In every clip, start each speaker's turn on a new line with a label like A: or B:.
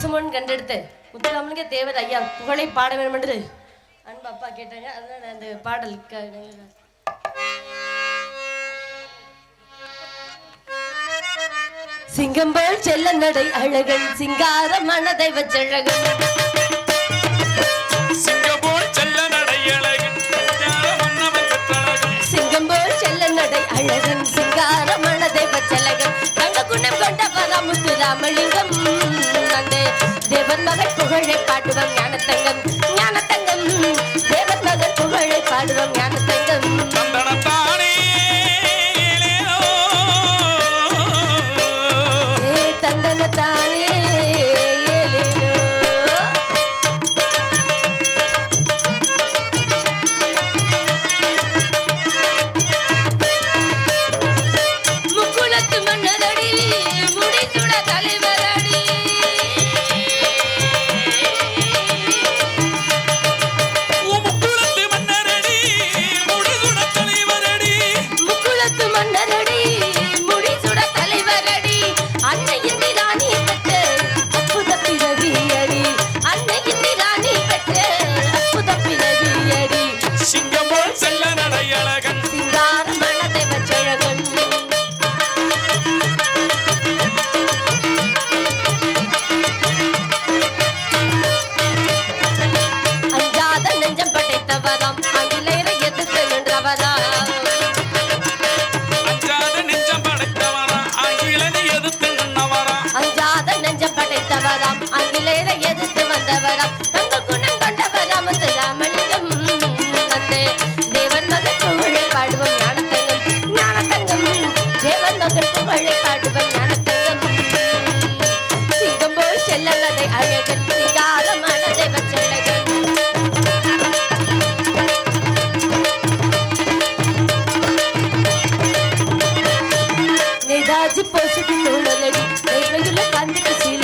A: சுமன் கண்டெடுத்து. முத்துராமனுக்கே தேவர் ஐயா புகழை பாட வேண்டும் என்று அன்பு அப்பா கேட்டாங்க. அதனால அந்த பாடல் சிங்கம்போல் செல்ல நடை அழகன் சிங்கார மனதை வச்சழகன்
B: செல்ல
A: சிங்கம்போல் செல்ல நடை அழகன் சிங்கார மனதை வச்சழகன் தங்க குணம் கொண்ட பராமுத்து ராமலிங்கம் தேவன் மகள் புகழை பாடுவோம் ஞானத்தங்கம் ஞானத்தங்கம். தேவன் மகள் புகழை பாடுவோம் தேவன் ஞானத்தங்கம் சிங்கம் போல் செல்லதை அழகன் சிங்கார மனதை நேதாஜி போசுக்கு தோழலடி நேர்மையுள்ள
B: கந்துக்கு
A: சீல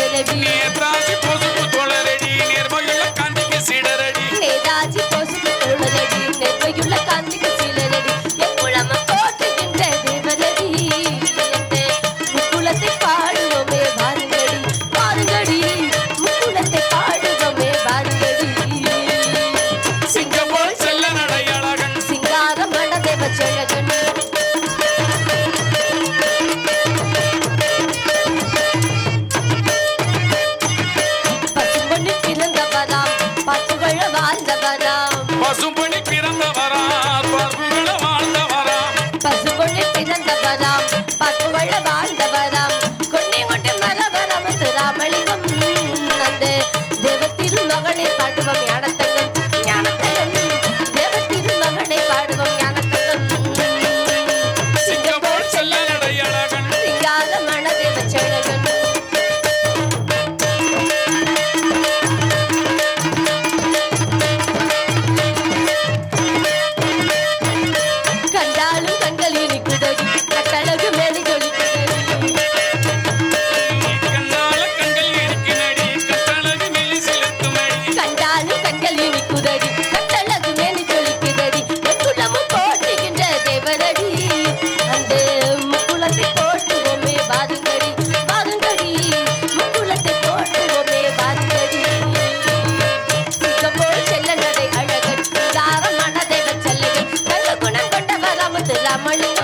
A: தமிழும்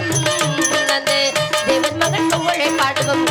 A: அந்த தேவன் மகன் புகழை பாடுவோம்.